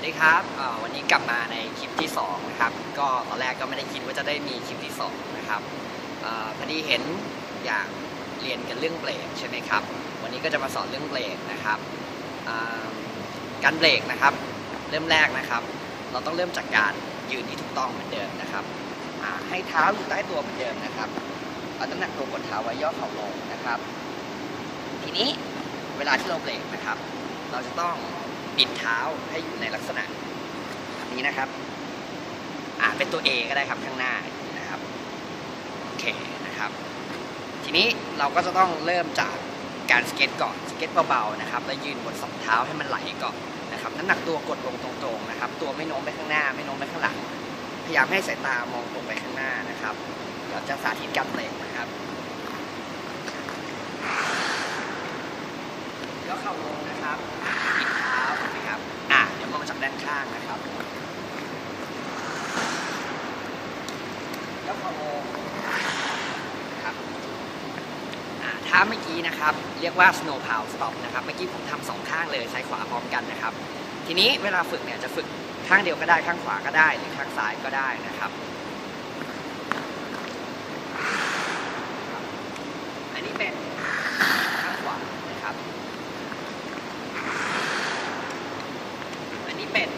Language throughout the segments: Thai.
วัสดีครับวันนี้กลับมาในคลิปที่2นะครับก็ตอนแรกก็ไม่ได้คิดว่าจะได้มีคลิปที่2นะครับอพอดีเห็นอยากเรียนกันเรื่องเบรกใช่ไหมครับ วันนี้ก็จะมาสอนเรื่องเบรกนะครับการเบรกนะครับ เริ่มแรกนะครับ เราต้องเริ่มจากการยืนที่ถูกต้องเหมือนเดิมนะครับให้เท้าอยู่ใต้ตัวเหมือนเดิมนะครับเอาน้ำหนักตัวกดเท้าไว้ย่อเข่าลงนะครับ ทีนี้เวลาที่เราเบรกนะครับ เราจะต้อง บิดเท้าให้อยู่ในลักษณะแบบนี้นะครับ อ่าเป็นตัว A ก็ได้ครับข้างหน้านะครับโอเคนะครับ ทีนี้เราก็จะต้องเริ่มจากการสเก็ตก่อนสเก็ตเบาๆนะครับ แล้วยืนบนสองเท้าให้มันไหลก่อนนะครับน้ำหนักตัวกดลงตรงๆนะครับ ตัวไม่โน้มไปข้างหน้า ไม่โน้มไปข้างหลัง พยายามให้สายตามองตรงไปข้างหน้านะครับเดี๋ยวจะสาธิตการเบรกนะครับยกเข่าลงนะครับบิดเท้าเห็นไหมครับอะเดี๋ยวมองจากด้านข้างนะครับ ถ้าลงครับอะท่าเมื่อกี้นะครับ เรียกว่า snow plow stop นะครับ เมื่อกี้ผมทำสองข้างเลยซ้ายขวาพร้อมกันนะครับ ทีนี้เวลาฝึกเนี่ยจะฝึกข้างเดียวก็ได้ข้างขวาก็ได้ หรือข้างซ้ายก็ได้นะครับ อันนี้เป็นข้างขวานะครับ อันนี้เป็น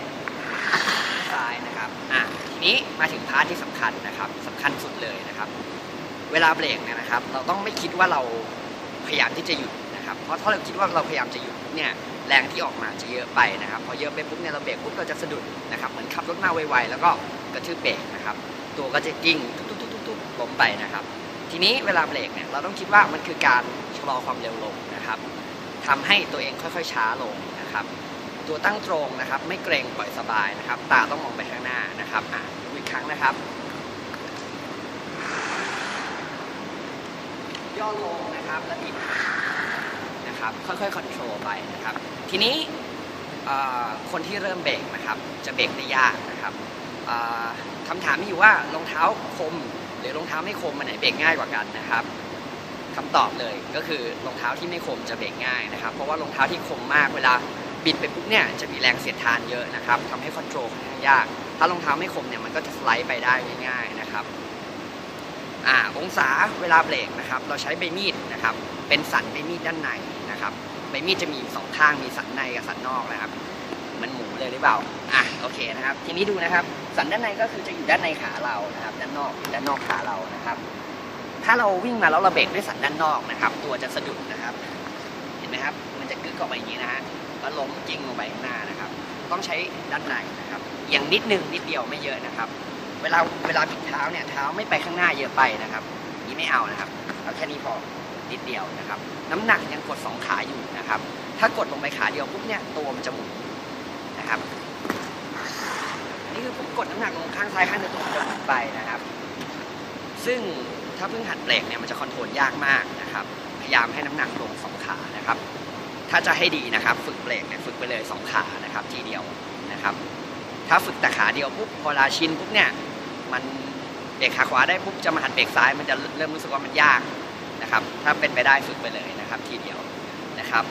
ซ้ายนะครับ อะที นี้มาถึงพาร์ทที่สำคัญนะครับสำคัญสุดเลยนะครับ เวลาเบรกเนี่ยนะครับ เราต้องไม่คิดว่าเราพยายามที่จะหยุดนะครับ เพราะถ้าเราคิดว่าเราพยายามจะหยุดเนี่ยแรงที่ออกมาจะเยอะไปนะครับ พอเยอะไปปุ๊บเนี่ยเราเบรกปุ๊บเราจะสะดุดนะครับเหมือนขับรถมาไวๆแล้วก็กระทืบเบรกนะครับ ตัวก็จะกิ้งตุ๊บๆๆๆล้มไปนะครับ ทีนี้เวลาเบรกเนี่ยเราต้องคิดว่ามันคือการชะลอความเร็วลงนะครับทำให้ตัวเองค่อยๆช้าลงนะครับ ตัวตั้งตรงนะครับ ไม่เกรงปล่อยสบายนะครับ ตาต้องมองไปข้างหน้านะครับอะอีกครั้งนะครับ ย่อลงนะครับแล้วบิดนะครับค่อยๆคอนโทรลไปนะครับ ทีนี้คนที่เริ่มเบรกนะครับ จะเบรกได้ยากนะครับคำถามมีอยู่ว่ารองเท้าคม หรือรองเท้าไม่คมมันไหนเบรกง่ายกว่ากันนะครับคำตอบเลยก็คือรองเท้าที่ไม่คมจะเบรกง่ายนะครับ เพราะว่ารองเท้าที่คมมากเวลา บิดไปปุ๊บเนี่ยจะมีแรงเสียดทานเยอะนะครับทำให้คอนโทรลค่อนข้างยาก ถ้ารองเท้าไม่คมเนี่ยมันก็จะสไลด์ไปได้ง่ายๆนะครับอ่าองศาเวลาเบรกนะครับเราใช้ใบมีดนะครับเป็นสันใบมีดด้านในนะครับใบมีดจะมีสองข้างมีสันในกับสันนอกนะครับมันหมูเลยหรือเปล่าอะโอเคนะครับ ทีนี้ดูนะครับ สันด้านในก็คือจะอยู่ด้านในขาเรานะครับ ด้านนอกด้านนอกขาเรานะครับ ถ้าเราวิ่งมาแล้วเราเบรกด้วยสันด้านนอกนะครับ ตัวจะสะดุดนะครับ เห็นไหมครับ จะกึกออกไปอย่างนี้นะฮะแล้วล้มกิ้งลงไปข้างหน้านะครับ ต้องใช้ด้านในนะครับเอียงนิดนึงนิดเดียวไม่เยอะนะครับ เวลาเวลาบิดเท้าเนี่ยเท้าไม่ไปข้างหน้าเยอะไปนะครับนี่ไม่เอานะครับเอาแค่นี้พอนิดเดียวนะครับ น้ำหนักยังกดสองขาอยู่นะครับ ถ้ากดลงไปขาเดียวปุ๊บเนี่ยตัวมันจะหมุนนะครับนี่คือผมกดน้ำหนักลงข้างซ้ายข้างเดียวตัวมันจะหมุนไปนะครับ ซึ่งถ้าเพิ่งหัดเบรกเนี่ยมันจะคอนโทรลยากมากนะครับ พยายามให้น้ำหนักลงสองขานะครับ ถ้าจะให้ดีนะครับ ฝึกเบรกเนี่ยฝึกไปเลยสองขานะครับทีเดียวนะครับ ถ้าฝึกแต่ขาเดียวปุ๊บพอลาชินปุ๊บเนี่ยมันเบรกขาขวาได้ปุ๊บจะมาหัดเบรกซ้ายมันจะเริ่มรู้สึกว่ามันยากนะครับ ถ้าเป็นไปได้ฝึกไปเลยนะครับ ทีเดียวนะครับ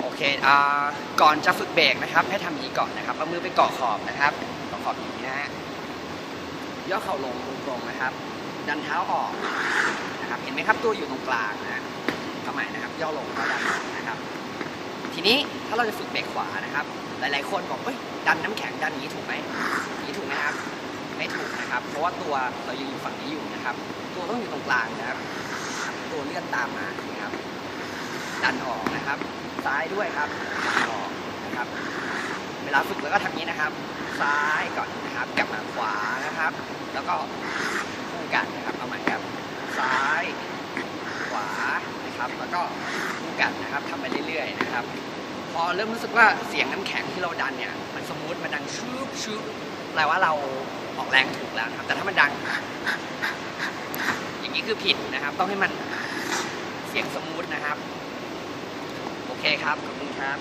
โอเคอ่าก่อนจะฝึกเบรกนะครับ ให้ทำอย่างนี้ก่อนนะครับเอามือไปเกาะขอบนะครับเกาะขอบอย่างนี้นะฮะย่อเข่าลงตรงๆนะครับ ดันเท้าออกนะครับ เห็นไหมครับตัวอยู่ตรงกลางนะฮะเอาใหม่นะครับ ย่อลงแล้วดันนะครับ ทีนี้ถ้าเราจะฝึกเบรกขวานะครับ หลายๆคนบอกเฮ้ยดันน้ำแข็งดันนี้ถูกไหมนี้ถูกไหมครับ ไม่ถูกนะครับ เพราะว่าตัวเรายังอยู่ฝั่งนี้อยู่นะครับ ตัวต้องอยู่ตรงกลางนะครับ ตัวเลื่อนตามมานะครับ ดันออกนะครับ ซ้ายด้วยครับดันออกนะครับ เวลาฝึกแล้วก็ทำอย่านี้นะครับ ซ้ายก่อนนะครับกลับมาขวานะครับ แล้วก็คู่กันนะครับเอาใหม่ครับ ซ้าย นะครับ แล้วก็ดูกันนะครับทำไปเรื่อยๆนะครับ พอเริ่มรู้สึกว่าเสียงน้ำแข็งที่เราดันเนี่ยมันสมูทมันดังชืบชืบแปลว่าเราออกแรงถูกแล้วครับ แต่ถ้ามันดัง อย่างนี้คือผิดนะครับ ต้องให้มันเสียงสมูทนะครับ โอเคครับ ขอบคุณครับ